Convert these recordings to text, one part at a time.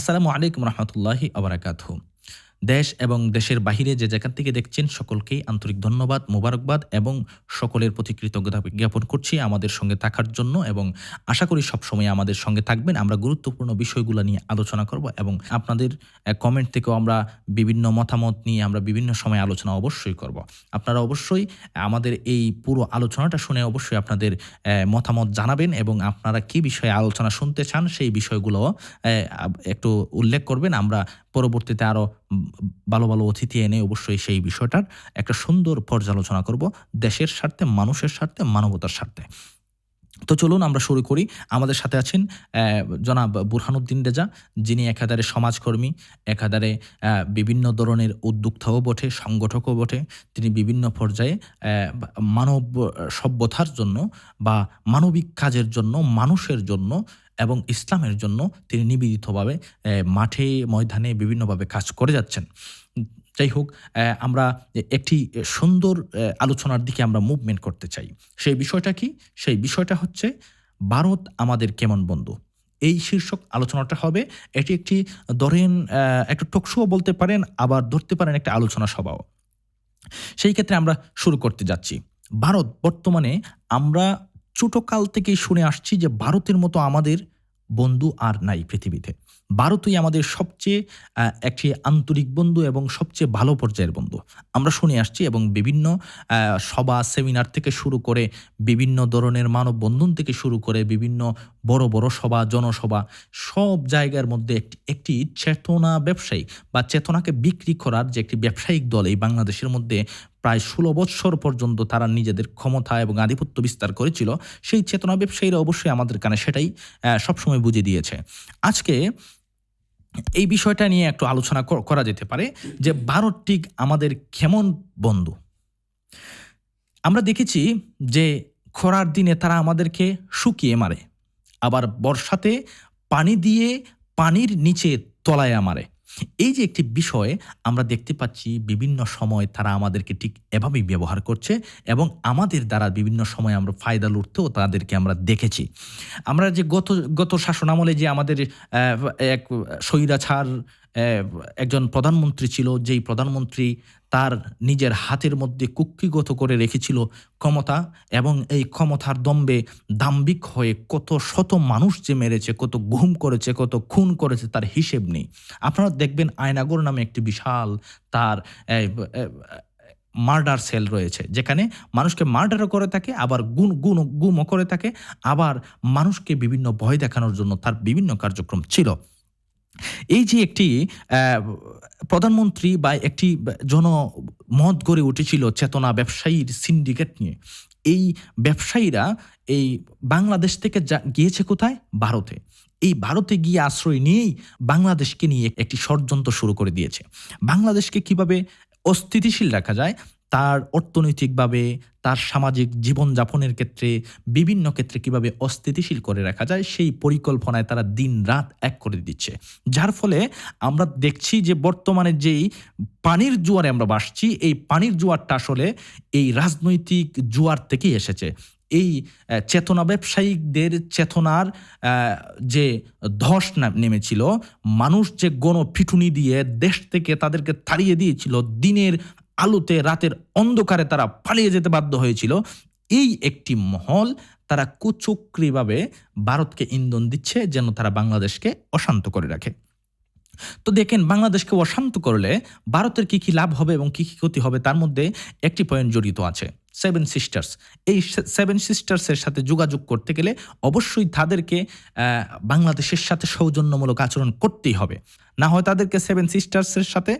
আসসালামু আলাইকুম রহমতুল্লাহি আবরাকাত দেশ এবং দেশের বাহিরে যে যেখান থেকে দেখছেন, সকলকেই আন্তরিক ধন্যবাদ, মোবারকবাদ এবং সকলের প্রতি কৃতজ্ঞতা জ্ঞাপন করছি আমাদের সঙ্গে থাকার জন্য এবং আশা করি সবসময় আমাদের সঙ্গে থাকবেন। আমরা গুরুত্বপূর্ণ বিষয়গুলো নিয়ে আলোচনা করব এবং আপনাদের কমেন্ট থেকেও আমরা বিভিন্ন মতামত নিয়ে আমরা বিভিন্ন সময় আলোচনা অবশ্যই করব। আপনারা অবশ্যই আমাদের এই পুরো আলোচনাটা শুনে অবশ্যই আপনাদের মতামত জানাবেন এবং আপনারা কি বিষয়ে আলোচনা শুনতে চান সেই বিষয়গুলো একটু উল্লেখ করবেন। আমরা পরবর্তীতে আরও ভালো ভালো অতিথি এনে অবশ্যই সেই বিষয়টার একটা সুন্দর পর্যালোচনা করব দেশের স্বার্থে, মানুষের স্বার্থে, মানবতার স্বার্থে। তো চলুন আমরা শুরু করি। আমাদের সাথে আছেন জনাব বুরহানুদ্দিন রেজা, যিনি একাধারে সমাজকর্মী একাধারে বিভিন্ন ধরনের উদ্যোক্তাও বটে, সংগঠকও বটে। তিনি বিভিন্ন পর্যায়ে মানব সভ্যতার জন্য বা মানবিক কাজের জন্য, মানুষের জন্য এবং ইসলামের জন্য তিনি নিবেদিতভাবে মাঠে, ময়দানে বিভিন্নভাবে কাজ করে যাচ্ছেন। যাই হোক আমরা একটি সুন্দর আলোচনার দিকে আমরা মুভমেন্ট করতে চাই। সেই বিষয়টা কি? সেই বিষয়টা হচ্ছে ভারত আমাদের কেমন বন্ধু? এই শীর্ষক আলোচনাটা হবে। এটি একটি, ধরেন একটা টকশোও বলতে পারেন, আবার ধরতে পারেন একটা আলোচনা সভাও। সেই ক্ষেত্রে আমরা শুরু করতে যাচ্ছি। ভারত বর্তমানে আমরা ছোটকাল থেকেই শুনে আসছি যে ভারতের মতো আমাদের বন্ধু আর নাই পৃথিবীতে। ভারতই আমাদের সবচেয়ে একটি আন্তরিক বন্ধু এবং সবচেয়ে ভালো পর্যায়ের বন্ধু। আমরা শুনে আসছি এবং বিভিন্ন সভা, সেমিনার থেকে শুরু করে বিভিন্ন ধরনের মানববন্ধন থেকে শুরু করে বিভিন্ন বড় বড় সভা, জনসভা, সব জায়গার মধ্যে একটি একটি চেতনা ব্যবসায়ী বা চেতনাকে বিক্রি করার যে একটি ব্যবসায়িক দল এই বাংলাদেশের মধ্যে প্রায় ষোলো বৎসর পর্যন্ত তারা নিজেদের ক্ষমতা এবং আধিপত্য বিস্তার করেছিল, সেই চেতনা ব্যবসায়ীরা অবশ্যই আমাদের কানে সেটাই সবসময় বুঝিয়ে দিয়েছে। আজকে এই বিষয়টা নিয়ে একটু আলোচনা করা যেতে পারে যে ভারত ঠিক আমাদের কেমন বন্ধু? আমরা দেখেছি যে খরার দিনে তারা আমাদেরকে শুকিয়ে মারে, আবার বর্ষাতে পানি দিয়ে পানির নিচে তলায় মারে। এই যে একটি বিষয় আমরা দেখতে পাচ্ছি বিভিন্ন সময় তারা আমাদেরকে ঠিক এভাবেই ব্যবহার করছে এবং আমাদের দ্বারা বিভিন্ন সময় আমরা ফায়দা লুটতেও তাদেরকে আমরা দেখেছি। আমরা যে গত গত শাসনামলে যে আমাদের এক স্বৈরাচার আহ, একজন প্রধানমন্ত্রী ছিল, যেই প্রধানমন্ত্রী তার নিজের হাতের মধ্যে কুক্ষিগত করে রেখেছিল ক্ষমতা এবং এই ক্ষমতার দম্বে দাম্ভিক হয়ে কত শত মানুষ যে মেরেছে, কত গুম করেছে, কত খুন করেছে তার হিসেব নেই। আপনারা দেখবেন আয়নাগর নামে একটি বিশাল তার মার্ডার সেল রয়েছে, যেখানে মানুষকে মার্ডারও করে থাকে, আবার গুণ গুণ গুমও করে থাকে, আবার মানুষকে বিভিন্ন ভয় দেখানোর জন্য তার বিভিন্ন কার্যক্রম ছিল। এই যে একটি প্রধানমন্ত্রী বা একটি জনমত গড়ে উঠেছিল চেতনা ব্যবসায়ীর সিন্ডিকেট নিয়ে, এই ব্যবসায়ীরা এই বাংলাদেশ থেকে গিয়েছে কোথায়? ভারতে। এই ভারতে গিয়ে আশ্রয় নিয়েই বাংলাদেশকে নিয়ে একটি ষড়যন্ত্র শুরু করে দিয়েছে। বাংলাদেশকে কীভাবে অস্থিতিশীল রাখা যায়? তার অর্থনৈতিকভাবে, তার সামাজিক জীবনযাপনের ক্ষেত্রে, বিভিন্ন ক্ষেত্রে কীভাবে অস্থিতিশীল করে রাখা যায়, সেই পরিকল্পনায় তারা দিন রাত এক করে দিচ্ছে। যার ফলে আমরা দেখছি যে বর্তমানে যেই পানির জোয়ারে আমরা বাসছি এই পানির জোয়ারটা আসলে এই রাজনৈতিক জোয়ার থেকেই এসেছে। এই চেতনা ব্যবসায়িকদের চেতনার যে ধস নেমেছিল, মানুষ যে গণপিটুনি দিয়ে দেশ থেকে তাদেরকে তাড়িয়ে দিয়েছিল, দিনের আলোতে রাতের অন্ধকারে তারা পালিয়ে যেতে বাধ্য হয়েছিল। এই একটি মহল তারা কুচক্রিভাবে ভারতকে ইন্ধন দিচ্ছে যেন তারা বাংলাদেশকে অশান্ত করে রাখে। তো দেখেন, বাংলাদেশকে অশান্ত করলে ভারতের কি কি লাভ হবে এবং কি কি ক্ষতি হবে তার মধ্যে একটি পয়েন্ট জড়িত আছে সেভেন সিস্টার্স এই সেভেন সিস্টার্সের সাথে যোগাযোগ করতে গেলে অবশ্যই তাদেরকে বাংলাদেশের সাথে সৌজন্যমূলক আচরণ করতেই হবে। না হয় তাদেরকে সেভেন সিস্টার্সের সাথে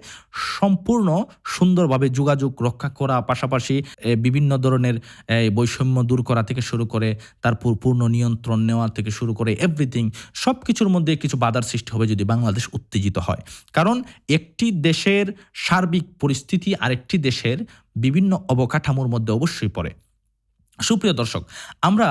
সম্পূর্ণ সুন্দরভাবে যোগাযোগ রক্ষা করা, পাশাপাশি বিভিন্ন ধরনের বৈষম্য দূর করা থেকে শুরু করে, তারপর পূর্ণ নিয়ন্ত্রণ নেওয়া থেকে শুরু করে এভরিথিং সব কিছুর মধ্যে কিছু বাধার সৃষ্টি হবে যদি বাংলাদেশ উত্তেজিত হয়। কারণ একটি দেশের সার্বিক পরিস্থিতি আরেকটি দেশের বিভিন্ন অবকাঠামোর মধ্যে অবশ্যই পড়ে। সুপ্রিয় দর্শক, আমরা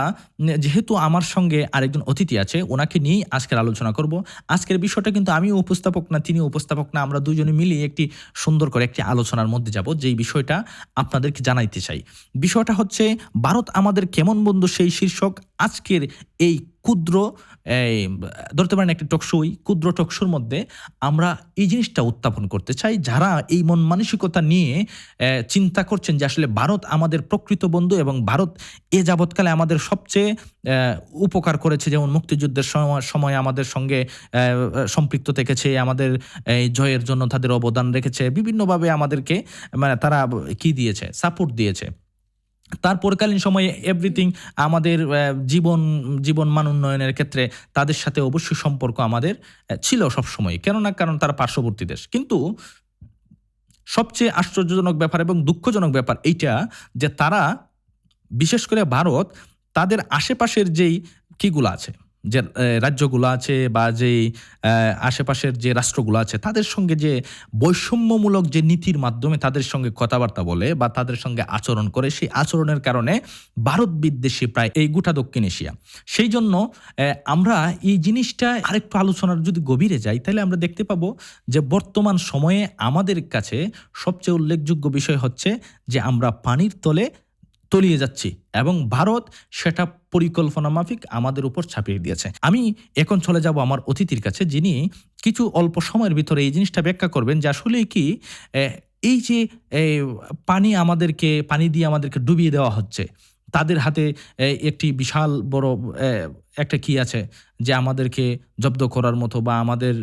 যেহেতু আমার সঙ্গে আরেকজন অতিথি আছে, ওনাকে নিয়েই আজকের আলোচনা করব। আজকের বিষয়টা কিন্তু আমি উপস্থাপক না তিনি উপস্থাপক না, আমরা দুজনে মিলিয়ে একটি সুন্দর করে একটি আলোচনার মধ্যে যাব, যেই বিষয়টা আপনাদেরকে জানাইতে চাই। বিষয়টা হচ্ছে, ভারত আমাদের কেমন বন্ধু সেই শীর্ষক? আজকের এই ক্ষুদ্র ধরতে পারেন একটি টকশোই ক্ষুদ্র টকশোর মধ্যে আমরা এই জিনিসটা উত্থাপন করতে চাই। যারা এই মন মানসিকতা নিয়ে চিন্তা করছেন যে আসলে ভারত আমাদের প্রকৃত বন্ধু এবং ভারত এ যাবৎকালে আমাদের সবচেয়ে উপকার করেছে, যেমন মুক্তিযুদ্ধের সময় আমাদের সঙ্গে সম্পৃক্ত থেকেছে, আমাদের এই জয়ের জন্য তাদের অবদান রেখেছে, বিভিন্নভাবে আমাদেরকে মানে তারা কি দিয়েছে সাপোর্ট দিয়েছে। তার পরকালীন সময়ে এভরিথিং আমাদের জীবন জীবন মান উন্নয়নের ক্ষেত্রে তাদের সাথে অবশ্যই সম্পর্ক আমাদের ছিল সবসময়। কেননা, কারণ তারা পার্শ্ববর্তী দেশ। কিন্তু সবচেয়ে আশ্চর্যজনক ব্যাপার এবং দুঃখজনক ব্যাপার এইটা যে তারা, বিশেষ করে ভারত, তাদের আশেপাশের যেই কিগুলো আছে যে রাজ্যগুলো আছে বা যেই আশেপাশের যে রাষ্ট্রগুলো আছে, তাদের সঙ্গে যে বৈষম্যমূলক যে নীতির মাধ্যমে তাদের সঙ্গে কথাবার্তা বলে বা তাদের সঙ্গে আচরণ করে, সেই আচরণের কারণে ভারত বিদ্বেষী প্রায় এই গোটা দক্ষিণ এশিয়া। সেই জন্য আমরা এই জিনিসটা আরেকটু আলোচনার যদি গভীরে যাই, তাহলে আমরা দেখতে পাবো যে বর্তমান সময়ে আমাদের কাছে সবচেয়ে উল্লেখযোগ্য বিষয় হচ্ছে যে আমরা পানির তলে তলিয়ে যাচ্ছি এবং ভারত সেটা পরিকল্পনা মাফিক আমাদের উপর ছাপিয়ে দিয়েছে। আমি এখন চলে যাব আমার অতিথির কাছে যিনি কিছু অল্প সময়ের ভিতরে এই জিনিসটা ব্যাখ্যা করবেন যে আসলে কি এই যে পানি আমাদেরকে, পানি দিয়ে আমাদেরকে ডুবিয়ে দেওয়া হচ্ছে। তাদের হাতে একটি বিশাল বড় একটা কি আছে যে আমাদেরকে জব্দ করার মতো বা আমাদের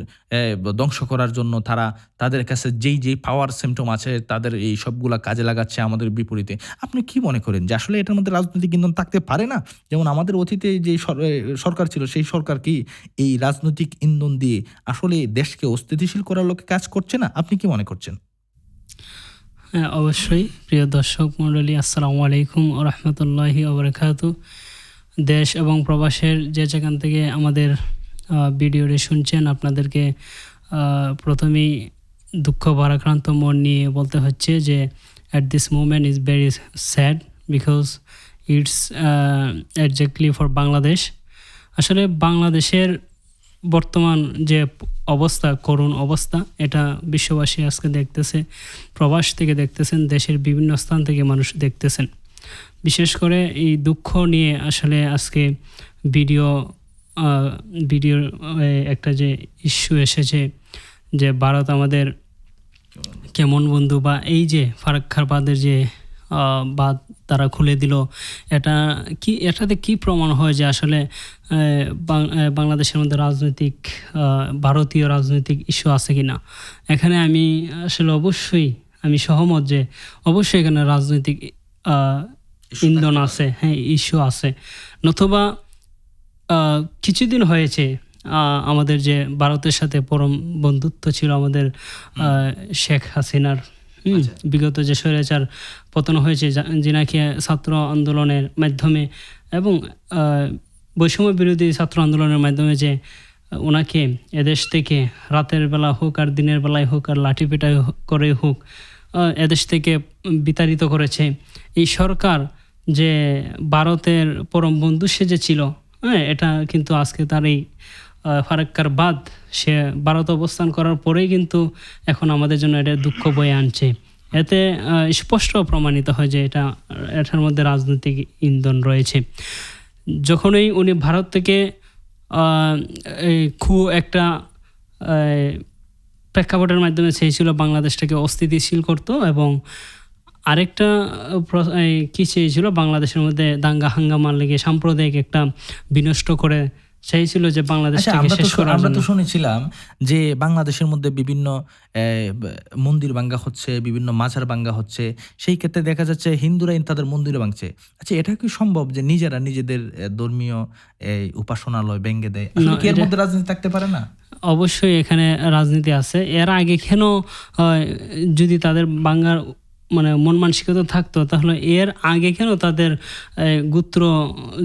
ধ্বংস করার জন্য তারা তাদের কাছে যেই যেই পাওয়ার সিমটম আছে তাদের এই সবগুলা কাজে লাগাচ্ছে আমাদের বিপরীতে। আপনি কি মনে করেন যে আসলে এটার মধ্যে রাজনৈতিক ইন্ধন থাকতে পারে না? যেমন আমাদের অতীতে যে সরকার ছিল সেই সরকার কি এই রাজনৈতিক ইন্ধন দিয়ে আসলে দেশকে অস্থিতিশীল করার লোকে কাজ করছে না? আপনি কি মনে করছেন? হ্যাঁ অবশ্যই। প্রিয় দর্শক মণ্ডলী, আসসালামু আলাইকুম রহমতুল্লাহি ওবরাকাত দেশ এবং প্রবাসের যে যেখান থেকে আমাদের ভিডিওটি শুনছেন, আপনাদেরকে প্রথমেই দুঃখ ভারাক্রান্ত মন নিয়ে বলতে হচ্ছে যে at this moment is very sad because it's exactly for Bangladesh আসলে বাংলাদেশের বর্তমান যে অবস্থা, করুণ অবস্থা, এটা বিশ্ববাসী আজকে দেখতেছে, প্রবাস থেকে দেখতেছেন, দেশের বিভিন্ন স্থান থেকে মানুষ দেখতেছেন। বিশেষ করে এই দুঃখ নিয়ে আসলে আজকে ভিডিও ভিডিওর একটা যে ইস্যু এসেছে যে ভারত আমাদের কেমন বন্ধু বা এই যে ফারাক্কার বাদের যে বাদ তারা খুলে দিল। এটা কি এটাতে কি প্রমাণ হয় যে আসলে বাং- বাংলাদেশের মধ্যে রাজনৈতিক ভারতীয় রাজনৈতিক ইস্যু আছে কি না এখানে আমি আসলে অবশ্যই আমি সহমত যে অবশ্যই এখানে রাজনৈতিক ইন্ধন আছে হ্যাঁ ইস্যু আছে। নতুবা কিছুদিন হয়েছে আমাদের যে ভারতের সাথে পরম বন্ধুত্ব ছিল আমাদের শেখ হাসিনার বিগত যে স্বৈরাচার পতন হয়েছে যা- নাকি ছাত্র আন্দোলনের মাধ্যমে এবং বৈষম্য বিরোধী ছাত্র আন্দোলনের মাধ্যমে যে ওনাকে এদেশ থেকে রাতের বেলা হোক আর দিনের বেলায় হোক আর লাঠি পেটাই করে হোক এদেশ থেকে বিতাড়িত করেছে। এই সরকার যে ভারতের পরম বন্ধু সে যে ছিল হ্যাঁ এটা কিন্তু আজকে তার এই ফারাক্কার বাদ সে ভারত অবস্থান করার পরেই কিন্তু এখন আমাদের জন্য এটা দুঃখ বয়ে আনছে। এতে স্পষ্ট প্রমাণিত হয় যে এটা, এটার মধ্যে রাজনৈতিক ইন্ধন রয়েছে। যখনই উনি ভারত থেকে খু একটা প্রেক্ষাপটের মাধ্যমে চেয়েছিল বাংলাদেশটাকে অস্থিতিশীল করতো এবং আরেকটা কি চেয়েছিল? বাংলাদেশের মধ্যে দাঙ্গা হাঙ্গামা লেগে সাম্প্রদায়িক একটা বিনষ্ট করে চেয়েছিল যে আচ্ছা বাংলাদেশটাকে আমরা তো শেষ করার আমরা তো শুনেছিলাম যে বাংলাদেশের মধ্যে বিভিন্ন মন্দির ভাঙ্গা হচ্ছে বিভিন্ন মাজার ভাঙ্গা হচ্ছে। সেই ক্ষেত্রে দেখা যাচ্ছে হিন্দুরা তাদের মন্দির ভাঙছে। আচ্ছা এটা কি সম্ভব যে নিজেরা নিজেদের ধর্মীয় এই উপাসনালয় ভেঙে দেয়? কি এর মধ্যে রাজনীতি থাকতে পারে না? অবশ্যই এখানে রাজনীতি আছে। এর আগে কেন যদি তাদের বাংলার মানে মন মানসিকতা থাকতো তাহলে এর আগে কেন তাদের গোত্র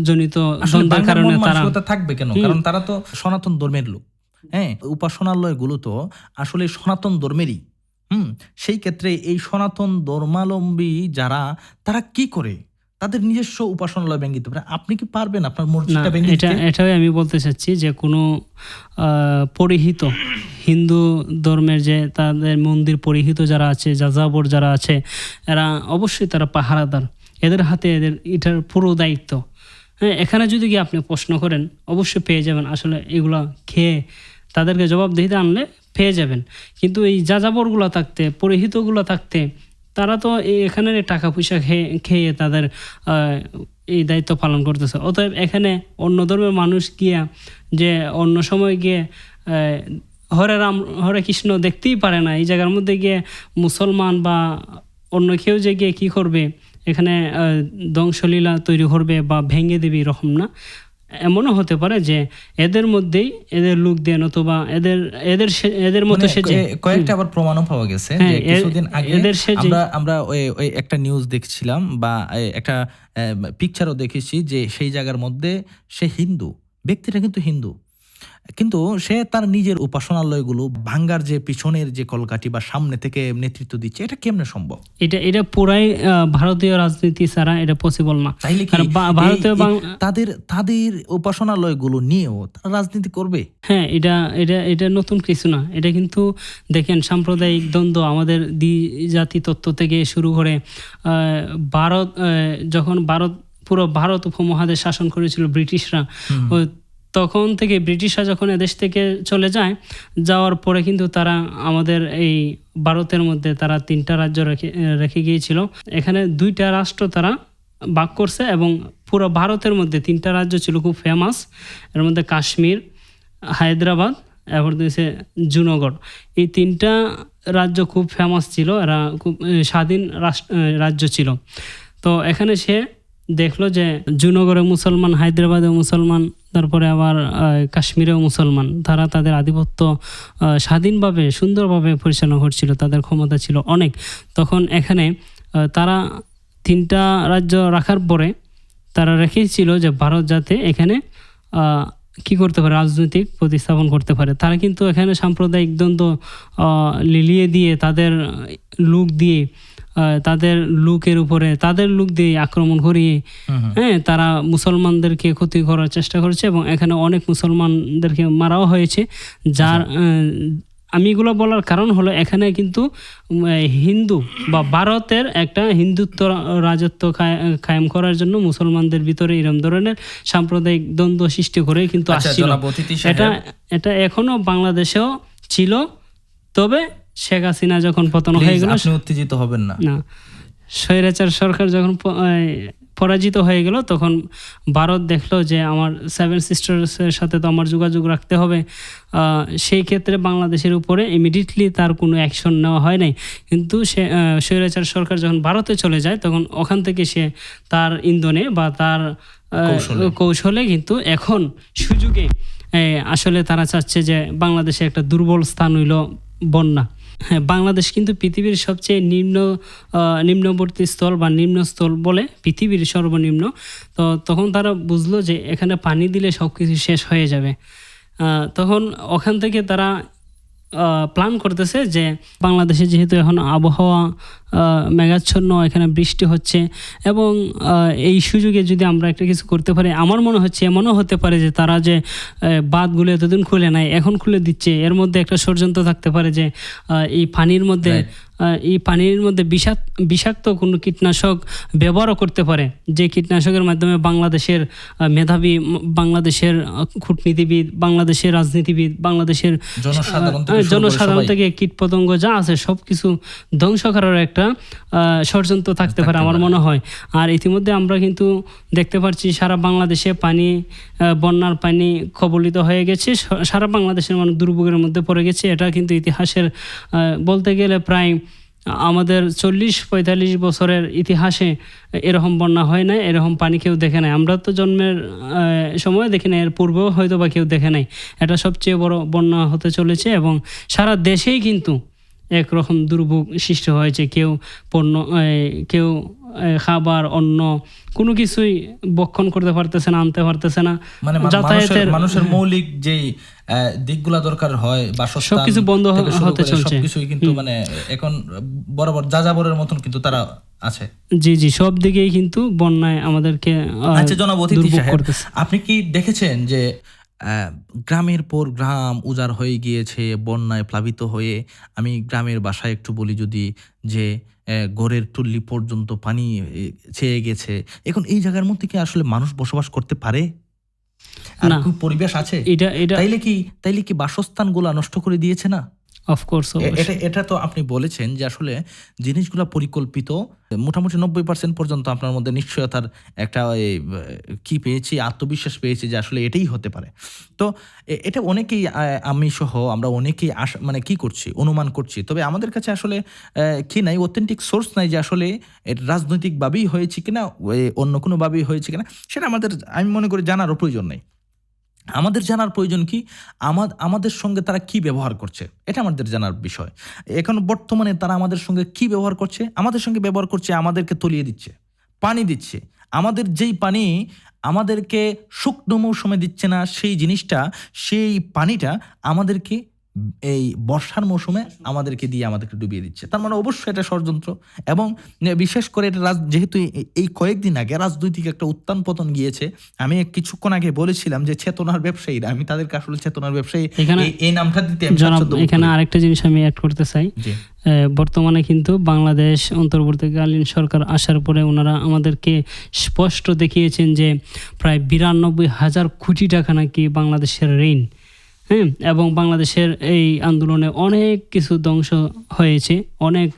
জনিত দ্বন্দ্বের কারণে তারা থাকবে কেন? কারণ তারা তো সনাতন ধর্মের লোক হ্যাঁ? উপাসনালয়গুলো তো আসলে সনাতন ধর্মেরই হুম? সেই ক্ষেত্রে এই সনাতন ধর্মাবলম্বী যারা তারা কি করে? তাদের নিজস্ব উপাসনালয় ভেঙে দিতে পারে। আপনি কি পারবেন আপনার ভেঙে এটা এটাই আমি বলতে চাচ্ছি যে কোনো আহ, পরিহিত হিন্দু ধর্মের যে তাদের মন্দির পরিহিত যারা আছে, যাযাবর যারা আছে, এরা অবশ্যই তারা পাহারাদার। এদের হাতে এদের এটার পুরো দায়িত্ব। হ্যাঁ এখানে যদি কি আপনি প্রশ্ন করেন, অবশ্যই পেয়ে যাবেন। আসলে এগুলো খেয়ে তাদেরকে জবাবদিহিতে আনলে পেয়ে যাবেন। কিন্তু এই যাযাবরগুলো থাকতে, পরিহিতগুলো থাকতে, তারা তো এখানের টাকা পয়সা খেয়ে খেয়ে তাদের এই দায়িত্ব পালন করতেছে। অতএব এখানে অন্য ধর্মের মানুষ গিয়া যে অন্য সময় গিয়ে হরে রাম হরে কৃষ্ণ দেখতেই পারে না। এই জায়গার মধ্যে গিয়ে মুসলমান বা অন্য কেউ যে গিয়ে কী করবে এখানে ধ্বংসলীলা তৈরি করবে বা ভেঙে দেবে এরকম না। এমনও হতে পারে যে এদের মধ্যেই এদের লোক দেন অথবা এদের এদের সে- এদের মতো মানে সেজে কয়েকটা আবার প্রমাণও পাওয়া গেছে হ্যাঁ, যে কিছুদিন আগে এদের সেজে- আমরা আমরা ওই ওই একটা নিউজ দেখছিলাম বা একটা পিকচারও দেখেছি যে সেই জায়গার মধ্যে সে হিন্দু ব্যক্তিটা কিন্তু হিন্দু। কিন্তু সে তার নিজের উপাসনালয়গুলো ভাঙ্গার যে পিছনের যে কলকাঠি বা সামনে থেকে নেতৃত্ব দিচ্ছে এটা কেমনে সম্ভব? এটা এটা পুরাই ভারতীয় রাজনীতি ছাড়া এটা পসিবল না। তাইলে কি ভারতীয় তাদের তাদের উপাসনালয়গুলো নিয়েও তারা রাজনীতি করবে? হ্যাঁ এটা এটা এটা নতুন কিছু না। এটা কিন্তু দেখেন সাম্প্রদায়িক দ্বন্দ্ব আমাদের দ্বি জাতি তত্ত্ব থেকে শুরু করে আহ, ভারত যখন ভারত পুরো ভারত উপমহাদেশ শাসন করেছিল ব্রিটিশরা তখন থেকে ব্রিটিশরা যখন এদেশ থেকে চলে যায়, যাওয়ার পরে কিন্তু তারা আমাদের এই ভারতের মধ্যে তারা তিনটা রাজ্য রেখে রেখে গিয়েছিল। এখানে দুইটা রাষ্ট্র তারা ভাগ করছে এবং পুরো ভারতের মধ্যে তিনটা রাজ্য ছিল খুব ফেমাস এর মধ্যে কাশ্মীর, হায়দ্রাবাদ, এরপর দিয়েছে জুনগড়। এই তিনটা রাজ্য খুব ফেমাস ছিল, এরা খুব স্বাধীন রাষ্ট্র রাজ্য ছিল। তো এখানে সে দেখল যে জুনগরে মুসলমান, হায়দ্রাবাদে মুসলমান, তারপরে আবার কাশ্মীরেও মুসলমান। তারা তাদের আধিপত্য স্বাধীনভাবে, সুন্দরভাবে পরিচালনা করছিল, তাদের ক্ষমতা ছিল অনেক। তখন এখানে তারা তিনটা রাজ্য রাখার পরে তারা রেখেছিল যে ভারত যাতে এখানে কি করতে পারে, রাজনৈতিক প্রতিস্থাপন করতে পারে। তারা কিন্তু এখানে সাম্প্রদায়িক দ্বন্দ্ব লিলিয়ে দিয়ে তাদের লুক দিয়ে তাদের লুকের উপরে তাদের লুক দিয়ে আক্রমণ করিয়ে হ্যাঁ তারা মুসলমানদেরকে ক্ষতি করার চেষ্টা করেছে এবং এখানে অনেক মুসলমানদেরকে মারাও হয়েছে যার আহ, আমি এগুলো বলার কারণ হলো এখানে কিন্তু হিন্দু বা ভারতের একটা হিন্দুত্ব রাজত্ব কায়ে- কায়েম করার জন্য মুসলমানদের ভিতরে এরকম ধরনের সাম্প্রদায়িক দ্বন্দ্ব সৃষ্টি করে কিন্তু আচ্ছা আসছিল। এটা এটা এখনও বাংলাদেশেও ছিল তবে শেখ হাসিনা যখন পতন হয়ে গেল উত্তেজিত হবেন না। না স্বৈরাচার সরকার যখন পরাজিত হয়ে গেল তখন ভারত দেখল যে আমার সেভেন সিস্টার্সের সাথে তো আমার যোগাযোগ রাখতে হবে। সেই ক্ষেত্রে বাংলাদেশের উপরে ইমিডিয়েটলি তার কোনো অ্যাকশন নেওয়া হয় নাই। কিন্তু সে স্বৈরাচার সরকার যখন ভারতে চলে যায় তখন ওখান থেকে সে তার ইন্ধনে বা তার কৌশলে। কিন্তু এখন সুযোগে আসলে তারা চাচ্ছে যে বাংলাদেশে একটা দুর্বল স্থান হইল বন্যা। বাংলাদেশ কিন্তু পৃথিবীর সবচেয়ে নিম্ন নিম্নবর্তী স্থল বা নিম্ন স্থল বলে পৃথিবীর সর্বনিম্ন। তো তখন তারা বুঝলো যে এখানে পানি দিলে সব কিছু শেষ হয়ে যাবে। তখন ওখান থেকে তারা প্ল্যান করতেছে যে বাংলাদেশে যেহেতু এখন আবহাওয়া মেঘাচ্ছন্ন, এখানে বৃষ্টি হচ্ছে এবং এই সুযোগে যদি আমরা একটা কিছু করতে পারি, আমার মনে হচ্ছে, এমনও হতে পারে যে তারা যে বাঁধগুলো এতদিন খুলে নাই, এখন খুলে দিচ্ছে। এর মধ্যে একটা ষড়যন্ত্র থাকতে পারে যে এই পানির মধ্যে এই পানির মধ্যে বিষাক্ত বিষাক্ত কোনো কীটনাশক ব্যবহারও করতে পারে। যে কীটনাশকের মাধ্যমে বাংলাদেশের মেধাবী বাংলাদেশের কূটনীতিবিদ বাংলাদেশের রাজনীতিবিদ বাংলাদেশের জনসাধারণ থেকে আহ, শুরু করে জনসাধারণ সবাই। থেকে কীট পতঙ্গ যা আছে সব কিছু ধ্বংস করার একটা ষড়যন্ত্র থাকতে পারে আমার মনে হয়। আর ইতিমধ্যে আমরা কিন্তু দেখতে পাচ্ছি সারা বাংলাদেশে পানি বন্যার পানি কবলিত হয়ে গেছে। সারা বাংলাদেশের মানুষ দুর্ভোগের মধ্যে পড়ে গেছে। এটা কিন্তু ইতিহাসের বলতে গেলে প্রায় আমাদের চল্লিশ, পঁয়তাল্লিশ বছরের ইতিহাসে এরকম বন্যা হয় না এরকম পানি কেউ দেখে নাই। আমরা তো জন্মের সময় দেখি নাই, এর পূর্বেও হয়তো বা কেউ দেখে নাই। এটা সবচেয়ে বড় বন্যা হতে চলেছে এবং সারা দেশেই কিন্তু একরকম দুর্ভোগ সৃষ্টি হয়েছে কেউ পণ্য কেউ খাবার অন্য কোনো কিছুই বক্ষণ করতে পারতেছে না আনতে পারতেছে না। মানে যাতায়াতের মানুষের মৌলিক যেই দিকগুলা দরকার হয় বাসস্থান সবকিছু বন্ধ হতে চলছে। সবকিছুই কিন্তু মানে এখন বরাবর যাযাবরের মতন কিন্তু তারা আছে। জি জি সব দিকেই কিন্তু বন্যায় আমাদেরকে আচ্ছা জনাব অতিথি আপনি কি দেখেছেন যে গ্রামের পর গ্রাম উজাড় হয়ে গিয়েছে বন্যায় প্লাবিত হয়ে। আমি গ্রামের বাসায় একটু বলি যদি যে গড়ের টুল্লি পর্যন্ত পানি ছেয়ে গেছে। এখন এই জায়গার মধ্যে কি আসলে মানুষ বসবাস করতে পারে? আর। পরিবেশ আছে? এটা এটা তাইলে কি তাইলে কি বাসস্থানগুলা নষ্ট করে দিয়েছে না? অফকোর্স এটা এটা তো আপনি বলেছেন যে আসলে জিনিসগুলো পরিকল্পিত মোটামুটি নব্বই পার্সেন্ট পর্যন্ত আপনার মধ্যে নিশ্চয়তার একটা কি পেয়েছি আত্মবিশ্বাস পেয়েছি যে আসলে এটাই হতে পারে। তো এটা অনেকেই আমি সহ আমরা অনেকেই আশা মানে কি করছি অনুমান করছি। তবে আমাদের কাছে আসলে কি নাই অথেন্টিক সোর্স নাই যে আসলে এটা রাজনৈতিকভাবেই হয়েছে কিনা অন্য কোনোভাবেই হয়েছে কিনা সেটা আমাদের আমি মনে করি জানারও প্রয়োজন নেই। আমাদের জানার প্রয়োজন কি? আমাদের সঙ্গে তারা কি ব্যবহার করছে? এটা আমাদের জানার বিষয়। এখন বর্তমানে তারা আমাদের সঙ্গে কি ব্যবহার করছে? আমাদের সঙ্গে ব্যবহার করছে আমাদেরকে তলিয়ে দিচ্ছে, পানি দিচ্ছে। আমাদের যেই পানি আমাদেরকে শুকনো মৌসুমে দিচ্ছে না, সেই জিনিসটা, সেই পানিটা আমাদেরকে এই বর্ষার মৌসুমে আমাদেরকে দিয়ে আমাদেরকে ডুবিয়ে দিচ্ছে। তার মানে অবশ্যই এটা ষড়যন্ত্র এবং বিশেষ করে এটা রাজ যেহেতু এই- কয়েকদিন আগে রাজনৈতিক একটা উত্থান পতন গিয়েছে আমি কিছুক্ষণ আগে বলেছিলাম যে চেতনার ব্যবসায়ীরা আমি তাদেরকে আসলে চেতনার ব্যবসায়ী এই- নামটা দিতে এখানে আরেকটা জিনিস আমি অ্যাড করতে চাই। বর্তমানে কিন্তু বাংলাদেশ অন্তর্বর্তীকালীন সরকার আসার পরে ওনারা আমাদেরকে স্পষ্ট দেখিয়েছেন যে প্রায় বিরানব্বই হাজার কোটি টাকা নাকি বাংলাদেশের ঋণ হ্যাঁ এবং বাংলাদেশের এই আন্দোলনে অনেক কিছু ধ্বংস হয়েছে। অনেক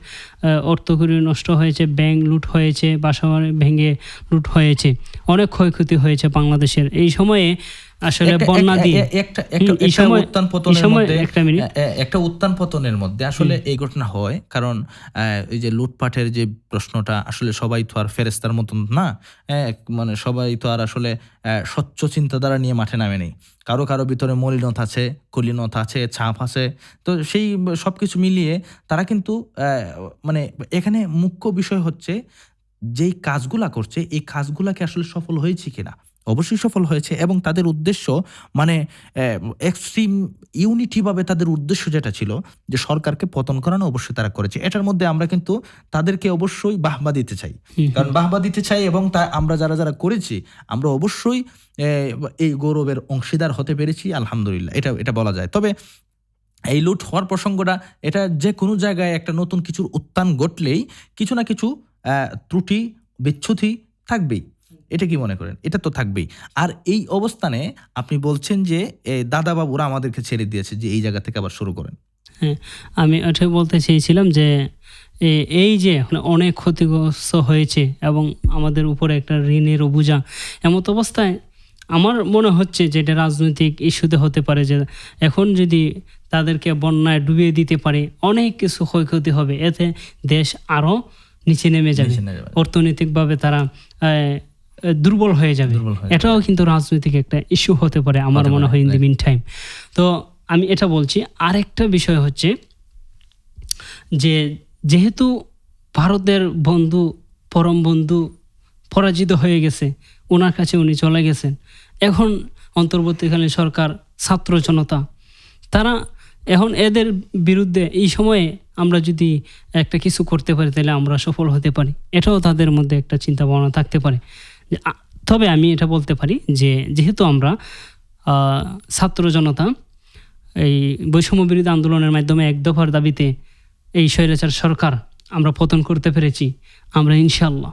অর্থকরী নষ্ট হয়েছে, ব্যাংক লুট হয়েছে বাসা ভেঙে লুট হয়েছে। অনেক ক্ষয়ক্ষতি হয়েছে বাংলাদেশের। এই সময়ে আসলে বন্যা দিয়ে একটা উত্থান পতনের মধ্যে একটা উত্থান পতনের মধ্যে আসলে এই ঘটনা হয়। কারণ এই যে লুটপাটের যে প্রশ্নটা আসলে সবাই তো আর ফেরেস্তার মতন না। মানে সবাই তো আর আসলে স্বচ্ছ চিন্তাধারা নিয়ে মাঠে নামে নেই। কারও কারও ভিতরে মলিনত আছে কলিনত আছে ছাপ আছে। তো সেই সব কিছু মিলিয়ে তারা কিন্তু আহ, মানে এখানে মুখ্য বিষয় হচ্ছে যেই কাজগুলা করছে এই কাজগুলাকে আসলে সফল হয়েছে কিনা। অবশ্যই সফল হয়েছে এবং তাদের উদ্দেশ্য মানে এক্সট্রিম ইউনিটিভাবে তাদের উদ্দেশ্য যেটা ছিল যে সরকারকে পতন করানো অবশ্যই তারা করেছে। এটার মধ্যে আমরা কিন্তু তাদেরকে অবশ্যই বাহবা দিতে চাই। কারণ বাহবা দিতে চাই এবং তা আমরা যারা যারা করেছি আমরা অবশ্যই এই গৌরবের অংশীদার হতে পেরেছি আলহামদুলিল্লাহ। এটা এটা বলা যায়। তবে এই লুট হওয়ার প্রসঙ্গটা এটা যে কোনো জায়গায় একটা নতুন কিছুর উত্থান ঘটলেই কিছু না কিছু ত্রুটি বিচ্ছুতি থাকবেই। এটা কি মনে করেন? এটা তো থাকবেই। আর এই অবস্থানে আপনি বলছেন যে দাদাবাবুরা আমাদেরকে ছেড়ে দিয়েছে যে এই জায়গা থেকে আবার শুরু করেন। হ্যাঁ আমি ওটাই বলতে চেয়েছিলাম যে এই যে অনেক ক্ষতিগ্রস্ত হয়েছে এবং আমাদের উপরে একটা ঋণের বোঝা এমত অবস্থায় আমার মনে হচ্ছে যে এটা রাজনৈতিক ইস্যুতে হতে পারে যে এখন যদি তাদেরকে বন্যায় ডুবিয়ে দিতে পারে অনেক কিছু ক্ষয়ক্ষতি হবে। এতে দেশ আরও নিচে নেমে যাবে। অর্থনৈতিকভাবে তারা দুর্বল হয়ে যাবে। এটাও কিন্তু রাজনৈতিক একটা ইস্যু হতে পারে আমার মনে হয় ইন দি মিন টাইম তো আমি এটা বলছি আরেকটা বিষয় হচ্ছে যে যেহেতু ভারতের বন্ধু পরম বন্ধু পরাজিত হয়ে গেছে ওনার কাছে উনি চলে গেছেন। এখন অন্তর্বর্তীকালীন সরকার ছাত্র জনতা তারা এখন এদের বিরুদ্ধে এই সময়ে আমরা যদি একটা কিছু করতে পারি তাহলে আমরা সফল হতে পারি। এটাও তাদের মধ্যে একটা চিন্তা ভাবনা থাকতে পারে। তবে আমি এটা বলতে পারি যে যেহেতু আমরা ছাত্র জনতা, এই বৈষম্য বিরোধী আন্দোলনের মাধ্যমে এক দফার দাবিতে এই স্বৈরাচার সরকার আমরা পতন করতে পেরেছি, আমরা ইনশাল্লাহ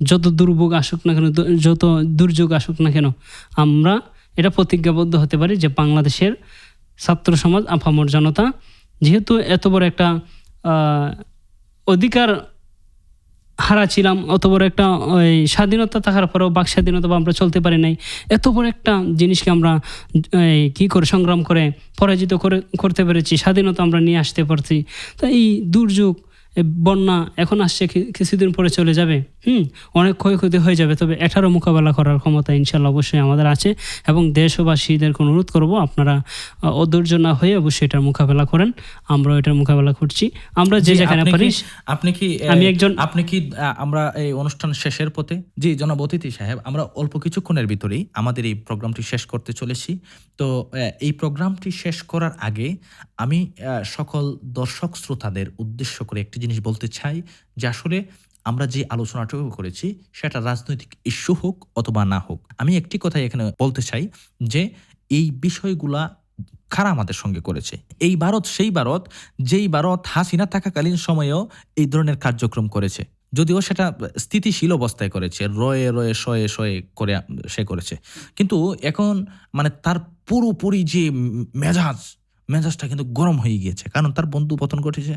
যত দুর্ভোগ আসুক না কেন, যত দুর্যোগ আসুক না কেন, আমরা এটা প্রতিজ্ঞাবদ্ধ হতে পারি যে বাংলাদেশের ছাত্র সমাজ, আপামর জনতা যেহেতু এত বড় একটা অধিকার হারা ছিলাম অত বড় একটা ওই স্বাধীনতা থাকার পরেও বাক স্বাধীনতা বা আমরা চলতে পারি নাই। এত বড় একটা জিনিসকে আমরা কি করে সংগ্রাম করে, পরাজিত করে, করতে পেরেছি, স্বাধীনতা আমরা নিয়ে আসতে পারছি। তো এই দুর্যোগ বন্যা এখন আসছে কিছুদিন পরে চলে যাবে। হুম অনেক ক্ষয়ক্ষতি হয়ে যাবে তবে এটারও মোকাবেলা করার ক্ষমতা ইনশাল্লাহ অবশ্যই আমাদের আছে এবং দেশবাসীদেরকে অনুরোধ করব আপনারা অধৈর্য না হয়ে অবশ্যই এটার মোকাবেলা করেন। আমরাও এটার মোকাবেলা করছি। আমরা যে যেখানে পারি আপনি কি আমি একজন- আপনি কি আমরা এই অনুষ্ঠান শেষের পথে জি জনাব অতিথি সাহেব আমরা অল্প কিছুক্ষণের ভিতরেই আমাদের এই প্রোগ্রামটি শেষ করতে চলেছি। তো এই প্রোগ্রামটি শেষ করার আগে আমি সকল দর্শক শ্রোতাদের উদ্দেশ্য করে একটি জিনিস বলতে চাই যে আসলে আমরা যে আলোচনাটুকু করেছি সেটা রাজনৈতিক ইস্যু হোক অথবা না হোক। আমি একটি কথাই এখানে বলতে চাই যে এই বিষয়গুলা খারা আমাদের সঙ্গে করেছে? এই ভারত, সেই ভারত, যেই ভারত হাসিনা থাকাকালীন সময়েও এই ধরনের কার্যক্রম করেছে। যদিও সেটা স্থিতিশীল অবস্থায় করেছে, রয়ে রয়ে, শয়ে শয়ে করে, সে করেছে। কিন্তু এখন মানে তার পুরোপুরি যে মেজাজ মেজাজটা কিন্তু গরম হয়ে গিয়েছে। কারণ তার বন্ধু পতন ঘটেছে।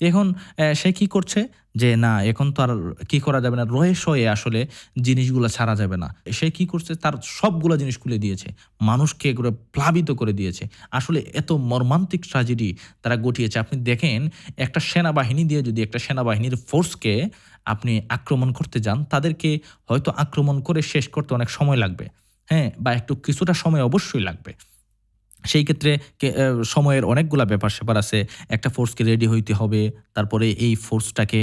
এখন সে কি করছে? যে, না, এখন তো আর কি করা যাবে না। রয়ে শয়ে আসলে জিনিসগুলো ছাড়া যাবে না। সে কি করছে? তার সবগুলো জিনিস খুলে দিয়েছে। মানুষকে করে প্লাবিত করে দিয়েছে। আসলে এত মর্মান্তিক ট্রাজেডি তারা ঘটিয়েছে। আপনি দেখেন, একটা সেনাবাহিনী দিয়ে যদি একটা সেনাবাহিনীর ফোর্সকে আপনি আক্রমণ করতে যান, তাদেরকে হয়তো আক্রমণ করে শেষ করতে অনেক সময় লাগবে। হ্যাঁ বা একটু কিছুটা সময় অবশ্যই লাগবে। সেই ক্ষেত্রে সময়ের অনেকগুলা ব্যাপার স্যাপার আছে। একটা ফোর্সকে রেডি হইতে হবে, তারপরে এই ফোর্সটাকে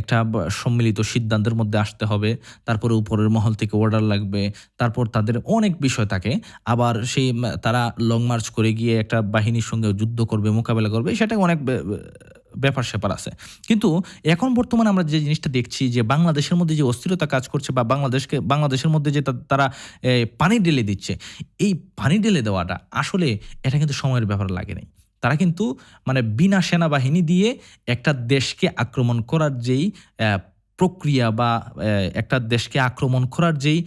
একটা সম্মিলিত সিদ্ধান্তের মধ্যে আসতে হবে, তারপরে উপরের মহল থেকে অর্ডার লাগবে, তারপর তাদের অনেক বিষয় থাকে। আবার সেই, তারা লং মার্চ করে গিয়ে একটা বাহিনীর সঙ্গে যুদ্ধ করবে, মোকাবেলা করবে সেটা অনেক ব্যাপার স্যাপার আছে। কিন্তু এখন বর্তমানে আমরা যে জিনিসটা দেখছি যে বাংলাদেশের মধ্যে যে অস্থিরতা কাজ করছে বা বাংলাদেশকে, বাংলাদেশের মধ্যে যে তারা পানি ঢেলে দিচ্ছে, এই পানি ঢেলে দেওয়াটা আসলে এটা কিন্তু সময়ের ব্যাপার লাগে নাই। তারা কিন্তু মানে বিনা সেনাবাহিনী দিয়ে একটা দেশকে আক্রমণ করার যেই প্রক্রিয়া বা একটা দেশকে আক্রমণ করার যেই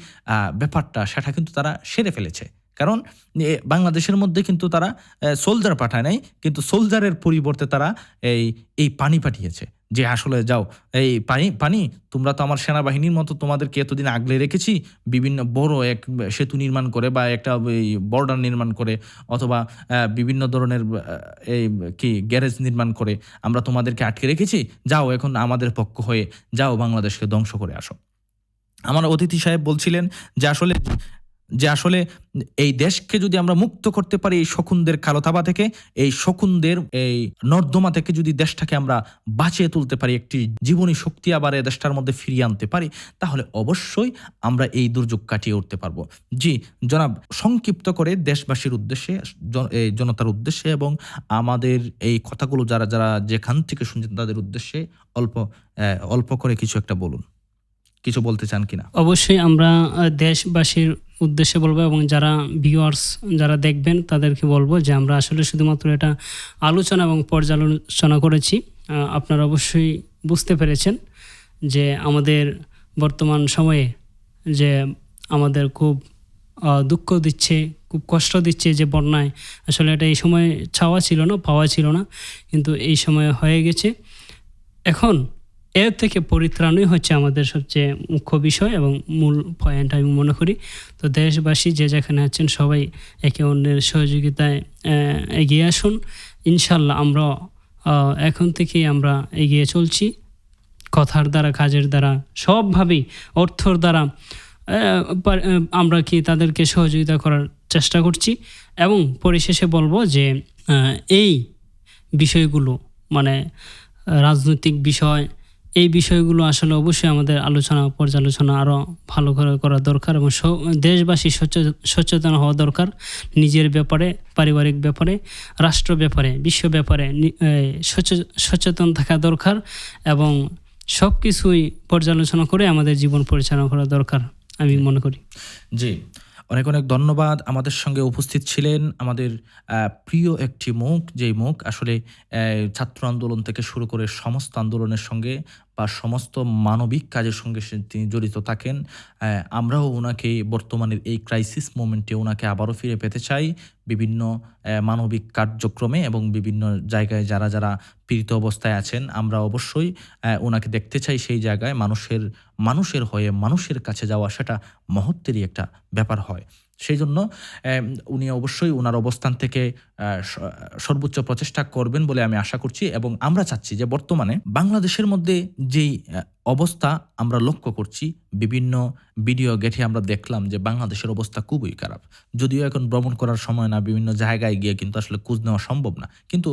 ব্যাপারটা, সেটা কিন্তু তারা সেরে ফেলেছে। কারণ বাংলাদেশের মধ্যে কিন্তু তারা সোলজার পাঠায় নাই, কিন্তু সোলজারের পরিবর্তে তারা এই এই পানি পাঠিয়েছে। যে আসলে যাও, এই পানি পানি, তোমরা তো আমার সেনাবাহিনীর মতো তোমাদেরকে এতদিন আগলে রেখেছি, বিভিন্ন বড় এক সেতু নির্মাণ করে বা একটা এই বর্ডার নির্মাণ করে, অথবা বিভিন্ন ধরনের এই কি গ্যারেজ নির্মাণ করে, আমরা তোমাদেরকে আটকে রেখেছি, যাও এখন আমাদের পক্ষ হয়ে, যাও বাংলাদেশকে ধ্বংস করে আসো। আমার অতিথি সাহেব বলছিলেন যে আসলে যে আসলে এই দেশকে যদি আমরা মুক্ত করতে পারি এই শকুনদের কালোতাবা থেকে, এই শকুনদের এই নর্দমা থেকে যদি দেশটাকে আমরা বাঁচিয়ে তুলতে পারি, একটি জীবনী শক্তি আবার এই দেশটার মধ্যে ফিরিয়ে আনতে পারি, তাহলে অবশ্যই আমরা এই দুর্যোগ কাটিয়ে উঠতে পারব। জি, জনাব, সংক্ষিপ্ত করে দেশবাসীর উদ্দেশ্যে জনতার উদ্দেশ্যে এবং আমাদের এই কথাগুলো যারা যারা যেখান থেকে শুনছেন তাদের উদ্দেশ্যে অল্প অল্প করে কিছু একটা বলুন। কিছু বলতে চান কিনা? অবশ্যই আমরা দেশবাসীর উদ্দেশ্যে বলব এবং যারা ভিউয়ার্স যারা দেখবেন, তাদেরকে বলব যে আমরা আসলে শুধুমাত্র এটা আলোচনা এবং পর্যালোচনা করেছি। আপনারা অবশ্যই বুঝতে পেরেছেন যে আমাদের বর্তমান সময়ে যে আমাদের খুব দুঃখ দিচ্ছে, খুব কষ্ট দিচ্ছে যে বন্যায়। আসলে এটা এই সময় চাওয়া ছিল না, পাওয়া ছিল না, কিন্তু এই সময় হয়ে গেছে। এখন এর থেকে পরিত্রাণই হচ্ছে আমাদের সবচেয়ে মুখ্য বিষয় এবং মূল পয়েন্ট আমি মনে করি। তো দেশবাসী যে যেখানে আছেন সবাই একে অন্যের সহযোগিতায় এগিয়ে আসুন। ইনশাল্লাহ আমরা এখন থেকেই আমরা এগিয়ে চলছি। কথার দ্বারা, কাজের দ্বারা, সবভাবেই অর্থর দ্বারা আমরা কি তাদেরকে সহযোগিতা করার চেষ্টা করছি। এবং পরিশেষে বলব যে এই বিষয়গুলো মানে রাজনৈতিক বিষয় এই বিষয়গুলো আসলে অবশ্যই আমাদের আলোচনা, পর্যালোচনা আরও ভালো করে করা দরকার এবং দেশবাসী সচে- সচেতন হওয়া দরকার নিজের ব্যাপারে, পারিবারিক ব্যাপারে, রাষ্ট্র ব্যাপারে, বিশ্ব ব্যাপারে সচেতন থাকা দরকার এবং সব কিছুই পর্যালোচনা করে আমাদের জীবন পরিচালনা করা দরকার, আমি মনে করি। জি। অনেক অনেক ধন্যবাদ আমাদের সঙ্গে উপস্থিত ছিলেন আমাদের প্রিয় একটি মুখ, যেই মুখ আসলে ছাত্র আন্দোলন থেকে শুরু করে সমস্ত আন্দোলনের সঙ্গে বা সমস্ত মানবিক কাজের সঙ্গে তিনি জড়িত থাকেন আমরাও ওনাকে বর্তমানের এই ক্রাইসিস মোমেন্টে ওনাকে আবারও ফিরে পেতে চাই। বিভিন্ন মানবিক কার্যক্রমে এবং বিভিন্ন জায়গায় যারা যারা পীড়িত অবস্থায় আছেন, আমরা অবশ্যই ওনাকে দেখতে চাই সেই জায়গায় মানুষের মানুষের হয়ে মানুষের কাছে যাওয়া সেটা মহত্বেরই একটা ব্যাপার হয়। সেই জন্য উনি অবশ্যই ওনার অবস্থান থেকে সর্বোচ্চ প্রচেষ্টা করবেন বলে আমি আশা করছি এবং আমরা চাচ্ছি যে বর্তমানে বাংলাদেশের মধ্যে যেই অবস্থা আমরা লক্ষ্য করছি। বিভিন্ন ভিডিও গেঠে আমরা দেখলাম যে বাংলাদেশের অবস্থা খুবই খারাপ। যদিও এখন ভ্রমণ করার সময় না, বিভিন্ন জায়গায় গিয়ে কিন্তু আসলে খোঁজ নেওয়া সম্ভব না। কিন্তু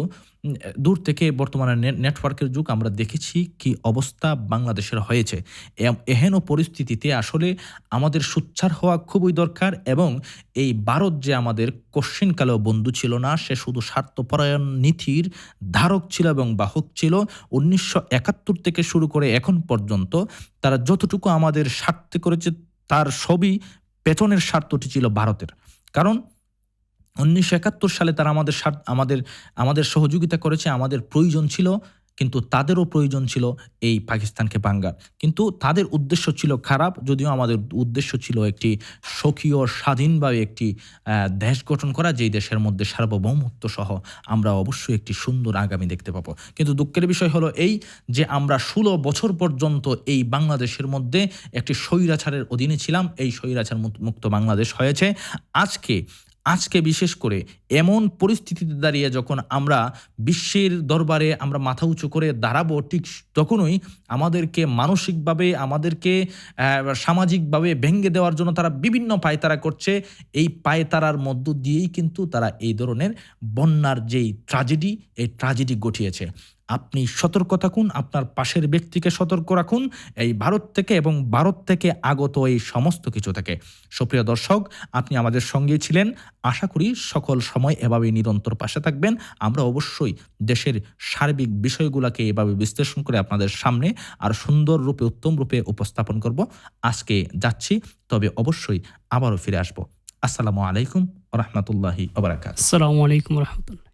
দূর থেকে বর্তমানে নেটওয়ার্কের যুগ আমরা দেখেছি কি অবস্থা বাংলাদেশের হয়েছে। এহেন পরিস্থিতিতে আসলে আমাদের সুচ্চার হওয়া খুবই দরকার এবং এই ভারত যে আমাদের কোশ্চিনকালেও বন্ধু ছিল না, সে শুধু স্বার্থপরায়ণ নীতির ধারক ছিল এবং বাহক ছিল। উনিশশো একাত্তর থেকে শুরু করে এখন পর্যন্ত তারা যতটুকু আমাদের স্বার্থে করেছে, তার সবই পেছনের স্বার্থটি ছিল ভারতের। কারণ উনিশশো একাত্তর সালে তারা আমাদের আমাদের আমাদের সহযোগিতা করেছে, আমাদের প্রয়োজন ছিল কিন্তু তাদেরও প্রয়োজন ছিল এই পাকিস্তানকে ভাঙ্গার। কিন্তু তাদের উদ্দেশ্য ছিল খারাপ, যদিও আমাদের উদ্দেশ্য ছিল একটি স্বকীয়, স্বাধীনভাবে একটি দেশ গঠন করা, যেই দেশের মধ্যে সার্বভৌমত্ব সহ আমরা অবশ্যই একটি সুন্দর আগামী দেখতে পাবো। কিন্তু দুঃখের বিষয় হলো এই যে আমরা ষোলো বছর পর্যন্ত এই বাংলাদেশের মধ্যে একটি স্বৈরাচারের অধীনে ছিলাম, এই স্বৈরাচার মুক্ত- মুক্ত বাংলাদেশ হয়েছে। আজকে আজকে বিশেষ করে এমন পরিস্থিতিতে দাঁড়িয়ে যখন আমরা বিশ্বের দরবারে আমরা মাথা উঁচু করে দাঁড়াবো, ঠিক তখনই আমাদেরকে মানসিকভাবে, আমাদেরকে সামাজিকভাবে ভেঙে দেওয়ার জন্য তারা বিভিন্ন পায়তারা করছে। এই পায়তারার মধ্য দিয়েই কিন্তু তারা এই ধরনের বন্যার যেই ট্রাজেডি এই ট্রাজেডি ঘটিয়েছে। আপনি সতর্ক থাকুন, আপনার পাশের ব্যক্তিকে সতর্ক রাখুন। এই ভারত থেকে এবং ভারত থেকে আগত এই সমস্ত কিছু থেকে। সুপ্রিয় দর্শক, আপনি আমাদের সঙ্গে ছিলেন। আশা করি সকল সময় এভাবে নিরন্তর পাশে থাকবেন। আমরা অবশ্যই দেশের সার্বিক বিষয়গুলোকে এভাবে বিশ্লেষণ করে আপনাদের সামনে আর সুন্দর রূপে, উত্তম রূপে উপস্থাপন করব। আজকে যাচ্ছি, তবে অবশ্যই আবারও ফিরে আসব। আসসালামু আলাইকুম রহমতুল্লাহি আসসালামু আলাইকুম রহমতুল্লাহ।